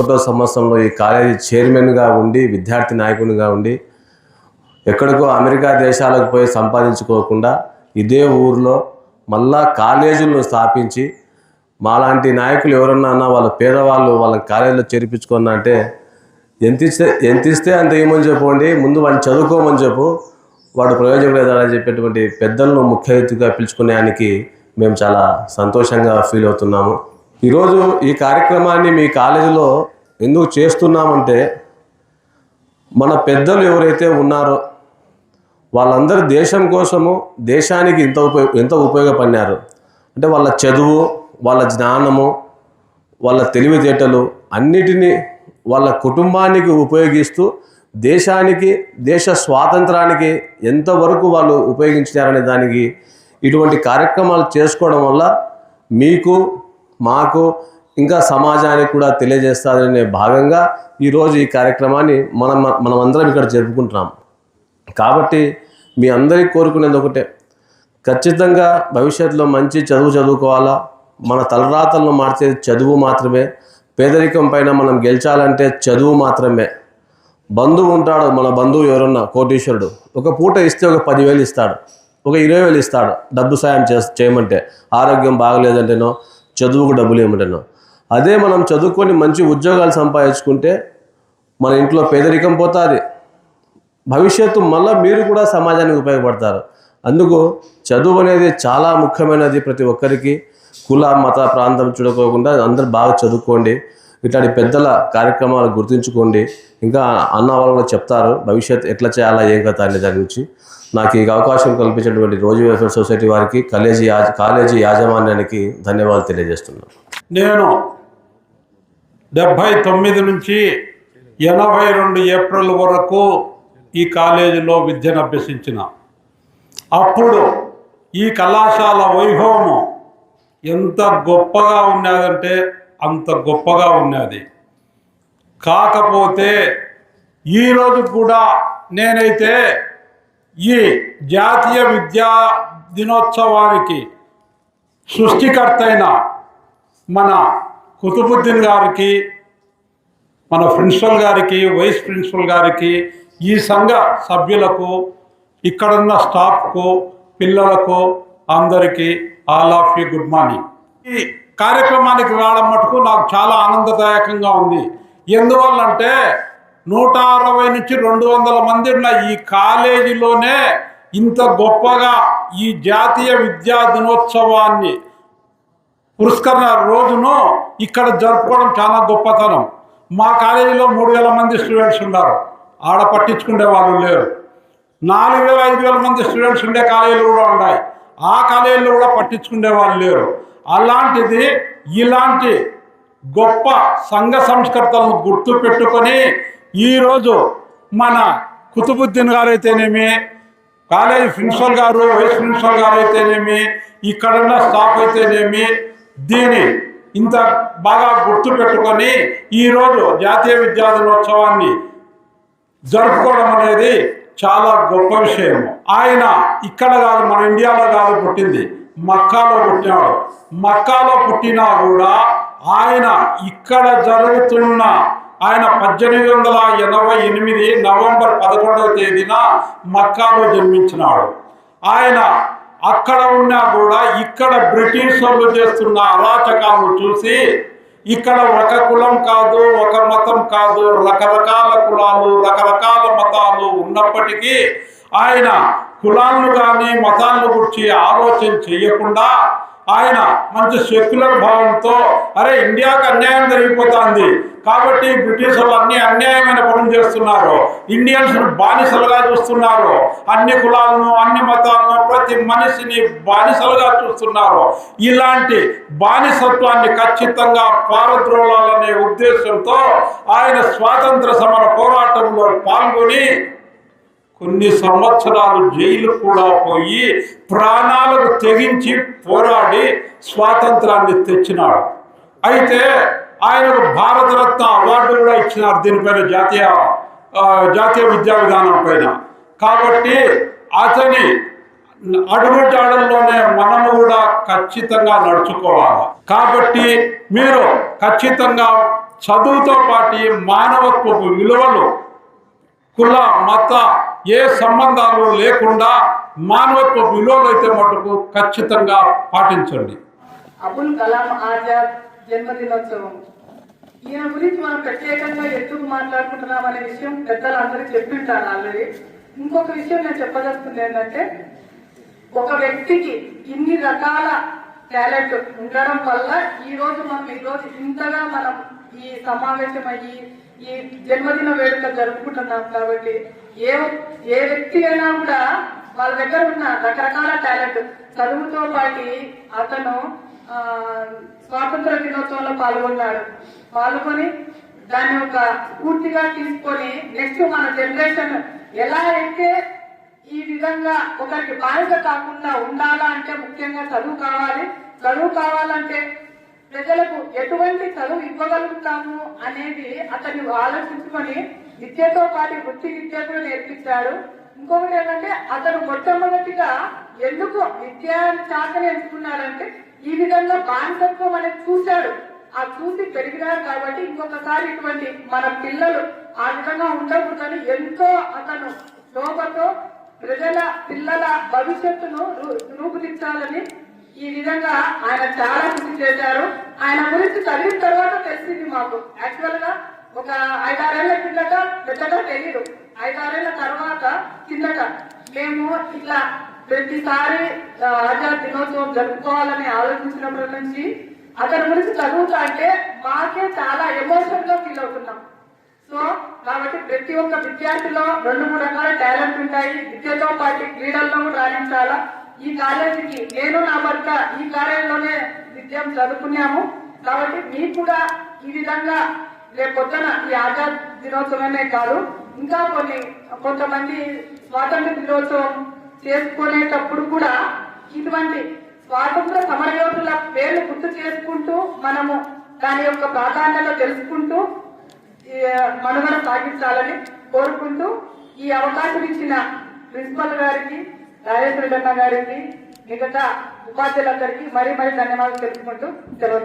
ఒకటో సంవత్సరంలో ఈ కాలేజీ చైర్మన్గా ఉండి విద్యార్థి నాయకునిగా ఉండి ఎక్కడికో అమెరికా దేశాలకు పోయి సంపాదించుకోకుండా ఇదే ఊర్లో మళ్ళా కాలేజీలను స్థాపించి మాలాంటి నాయకులు ఎవరన్నా అన్నా వాళ్ళ పేదవాళ్ళు వాళ్ళ కాలేజీలో చేర్పించుకున్నా అంటే ఎంత ఇస్తే ఎంత ఇస్తే అంత ఇవ్వమని చెప్పండి ముందు వాడిని చదువుకోమని చెప్పు వాడు ప్రయోజనం లేదని చెప్పేటువంటి పెద్దలను ముఖ్య అతిథిగా పిలుచుకునేదానికి మేము చాలా సంతోషంగా ఫీల్ అవుతున్నాము. ఈరోజు ఈ కార్యక్రమాన్ని మీ కాలేజీలో ఎందుకు చేస్తున్నామంటే మన పెద్దలు ఎవరైతే ఉన్నారో వాళ్ళందరూ దేశం కోసము దేశానికి ఇంత ఉపయోగ ఎంత ఉపయోగపడినారు? అంటే వాళ్ళ చదువు వాళ్ళ జ్ఞానము వాళ్ళ తెలివితేటలు అన్నిటినీ వాళ్ళ కుటుంబానికి ఉపయోగిస్తూ దేశానికి దేశ స్వాతంత్రానికి ఎంతవరకు వాళ్ళు ఉపయోగించినారనే దానికి ఇటువంటి కార్యక్రమాలు చేసుకోవడం వల్ల మీకు మాకు ఇంకా సమాజానికి కూడా తెలియజేస్తారనే భాగంగా ఈరోజు ఈ కార్యక్రమాన్ని మనం మనమందరం ఇక్కడ జరుపుకుంటున్నాం. కాబట్టి మీ అందరికీ కోరుకునేది ఒకటే. ఖచ్చితంగా భవిష్యత్తులో మంచి చదువు చదువుకోవాలా? మన తలరాతలను మార్చేది చదువు మాత్రమే. పేదరికం పైన మనం గెలిచాలంటే చదువు మాత్రమే. బంధువు ఉంటాడు మన బంధువు ఎవరన్నా కోటీశ్వరుడు. ఒక పూట ఇస్తే ఒక పదివేలు ఇస్తాడు. ఒక ఇరవై వేలు ఇస్తాడు. డబ్బు సాయం చే చేయమంటే. ఆరోగ్యం బాగలేదంటేనో చదువుకు డబ్బులు ఏమంటేనో అదే మనం చదువుకొని మంచి ఉద్యోగాలు సంపాదించుకుంటే మన ఇంట్లో పేదరికం పోతుంది. భవిష్యత్తు మళ్ళీ మీరు కూడా సమాజానికి ఉపయోగపడతారు. అందుకు చదువు అనేది చాలా ముఖ్యమైనది ప్రతి ఒక్కరికి. కుల మత ప్రాంతం చూడకోకుండా అందరు బాగా చదువుకోండి. ఇట్లాంటి పెద్దల కార్యక్రమాలు గుర్తుంచుకోండి. ఇంకా అన్న వాళ్ళు కూడా చెప్తారు భవిష్యత్ ఎట్లా చేయాలా ఏం కథ అనే దాని గురించి. నాకు ఈ అవకాశం కల్పించినటువంటి రోజు వెల్ఫేర్ సొసైటీ వారికి కాలేజీ యాజ కాలేజీ యాజమాన్యానికి ధన్యవాదాలు తెలియజేస్తున్నాను. నేను డెబ్భై తొమ్మిది నుంచి ఎనభై రెండు ఏప్రిల్ వరకు ఈ కాలేజీలో విద్యను అభ్యసించిన. అప్పుడు ఈ కళాశాల వైభవము ఎంత గొప్పగా ఉన్నదంటే అంత గొప్పగా ఉన్నది. కాకపోతే ఈరోజు కూడా నేనైతే ఈ జాతీయ విద్యా దినోత్సవానికి సృష్టికర్త అయిన మన కుతుబుద్దీన్ గారికి మన ప్రిన్సిపల్ గారికి వైస్ ప్రిన్సిపల్ గారికి ఈ సంఘ సభ్యులకు ఇక్కడున్న స్టాఫ్కు పిల్లలకు అందరికీ all of you good morning. ఈ కార్యక్రమానికి రావడం మటుకు నాకు చాలా ఆనందదాయకంగా ఉంది. ఎందువల్లంటే నూట అరవై నుంచి రెండు వందల మంది ఉన్న ఈ కాలేజీలోనే ఇంత గొప్పగా ఈ జాతీయ విద్యా దినోత్సవాన్ని పురస్కరణ రోజును ఇక్కడ జరుపుకోవడం చాలా గొప్పతనం. మా కాలేజీలో మూడు వేల మంది స్టూడెంట్స్ ఉన్నారు. ఆడ పట్టించుకునే వాళ్ళు లేరు. నాలుగు వేల ఐదు వేల మంది స్టూడెంట్స్ ఉండే కాలేజీలు కూడా ఉన్నాయి. ఆ కాలేజీలో కూడా పట్టించుకునే వాళ్ళు లేరు. అలాంటిది ఇలాంటి గొప్ప సంఘ సంస్కర్తలను గుర్తు పెట్టుకొని ఈరోజు మన కుతుబుద్దీన్ గారు అయితేనేమి కాలేజీ ప్రిన్సిపల్ గారు వైస్ ప్రిన్సిపల్ గారు అయితేనేమి ఇక్కడున్న స్టాఫ్ అయితేనేమి దీని ఇంత బాగా గుర్తు పెట్టుకొని ఈరోజు జాతీయ విద్యా దినోత్సవాన్ని జరుపుకోవడం అనేది చాలా గొప్ప విషయం ఆయన ఇక్కడ కాదు మన ఇండియాలో కాదు పుట్టింది. మక్కాలో పుట్టినాడు. మక్కాలో పుట్టినా కూడా ఆయన ఇక్కడ జరుగుతున్న ఆయన పద్దెనిమిది వందల ఎనభై ఎనిమిది నవంబర్ పదకొండవ తేదీన మక్కాలో జన్మించినాడు. ఆయన అక్కడ ఉన్నా కూడా ఇక్కడ బ్రిటిష్ వాళ్ళు చేస్తున్న అరాచకాలను చూసి ఇక్కడ ఒక కులం కాదు ఒక మతం కాదు రకరకాల కులాలు రకరకాల మతాలు ఉన్నప్పటికీ ఆయన కులాలను కానీ మతాలను గురించి ఆలోచన చేయకుండా ఆయన మంచి సెక్యులర్ భావంతో అరే ఇండియాకి అన్యాయం జరిగిపోతుంది. కాబట్టి బ్రిటిష్ వాళ్ళు అన్ని అన్యాయమైన పనులు చేస్తున్నారు. ఇండియన్స్ బానిసలుగా చూస్తున్నారు. అన్ని కులాలను అన్ని మతాలను ప్రతి మనిషిని బానిసలుగా చూస్తున్నారు. ఇలాంటి బానిసత్వాన్ని ఖచ్చితంగా పారద్రోలాలనే ఉద్దేశంతో ఆయన స్వాతంత్ర సమర పోరాటంలో పాల్గొని కొన్ని సంవత్సరాలు జైలు కూడా పోయి ప్రాణాలకు తెగించి పోరాడి స్వాతంత్రాన్ని తెచ్చినాడు. అయితే ఆయనకు భారతరత్న అవార్డు కూడా ఇచ్చినారు దీనిపైన జాతీయ జాతీయ విద్యా విధానం పైన. కాబట్టి అతని అడుగుజాడల్లోనే మనము కూడా ఖచ్చితంగా నడుచుకోవాలి. కాబట్టి మీరు ఖచ్చితంగా చదువుతో పాటు మానవత్వపు విలువలు కుల మత ఏ సంబంధాలు లేకుండా మానవత్వ విలువలు అయితే మటుకు ఖచ్చితంగా పాటించండి. అబుల్ కలాం ఆజాద్ జన్మదినోత్సవం. ఈయన గురించి మనం ప్రత్యేకంగా ఎందుకు మాట్లాడుకుంటున్నాం అనే విషయం పెద్దలు అందరూ చెప్పింటారు ఆల్రెడీ. ఇంకొక విషయం నేను చెప్పదలుచుకుంది ఏంటంటే ఒక వ్యక్తికి ఇన్ని రకాల టాలెంట్ ఉండడం వల్ల ఈ రోజు మనం ఈ రోజు ఇంతగా మనం ఈ సమావేశం అయ్యి ఈ జన్మదిన వేడుక జరుపుకుంటున్నాం కాబట్టి ఏ ఏ వ్యక్తి అయినా కూడా వాళ్ళ దగ్గర ఉన్న రకరకాల టాలెంట్ చదువుతో పాటి అతను ఆ, స్వాతంత్ర దినోత్సవంలో పాల్గొన్నాడు. పాల్గొని దాన్ని ఒక పూర్తిగా తీసుకొని నెక్స్ట్ మన జనరేషన్ ఎలా అయితే ఈ విధంగా ఒకరికి బాధ్యత కాకుండా ఉండాలా అంటే ముఖ్యంగా చదువు కావాలి. చదువు కావాలంటే ప్రజలకు ఎటువంటి చదువు ఇవ్వగలుగుతాము అనేది అతన్ని ఆలోచించుకొని విద్యతో పాటు వృత్తి విద్యను నేర్పించాడు. ఇంకొకటి ఏంటంటే అతను మొట్టమొదటిగా ఎందుకు విద్యా శాఖను ఎంచుకున్నాడంటే ఈ విధంగా బానిసత్వం అనేది చూశాడు. ఆ చూసి పెరిగినారు కాబట్టి ఇంకొకసారి ఇటువంటి మన పిల్లలు ఆ విధంగా ఉండకూడదని ఎంతో అతను శోభతో ప్రజల పిల్లల భవిష్యత్తును రూ- రూపుదిద్దాలని ఈ విధంగా ఆయన చాలా కృషి చేశారు. ఆయన గురించి చదివిన తర్వాత తెలిసింది మాకు. యాక్చువల్గా ఒక ఐదారేళ్ళ కిందట పెద్దగా తెలియదు ఐదారేళ్ళ తర్వాత కిందట మేము ఇట్లా ప్రతిసారి ఆజాద్ దినోత్సవం జరుపుకోవాలని ఆలోచించినప్పటి నుంచి అతని గురించి చదువుతా అంటే మాకే చాలా ఎమోషన్గా ఫీల్ అవుతున్నాం. సో కాబట్టి ప్రతి ఒక్క విద్యార్థిలో రెండు మూడు రకాల టాలెంట్ ఉంటాయి. విద్యతో పాటు క్రీడల్లో కూడా రాణించాలా? ఈ కాలేజీకి నేను నా భర్త ఈ కాలేజీలోనే విద్యం చదువుకున్నాము. కాబట్టి మీకు కూడా ఈ విధంగా రేపు పొద్దున ఈ ఆజాద్ దినోత్సవమే కాదు. ఇంకా కొన్ని కొంతమంది స్వాతంత్ర దినోత్సవం చేసుకునేటప్పుడు కూడా ఇటువంటి స్వాతంత్ర సమరయోధుల పేర్లు గుర్తు చేసుకుంటూ మనము దాని యొక్క ప్రాధాన్యత తెలుసుకుంటూ మనుగడ సాగించాలని కోరుకుంటూ ఈ అవకాశం ఇచ్చిన ప్రిన్సిపల్ గారికి రాజేశ్వర రెడ్డి గారికి మిగతా ఉపాధ్యాయులందరికీ మరీ మరీ ధన్యవాదాలు తెలుపుకుంటూ సెలవు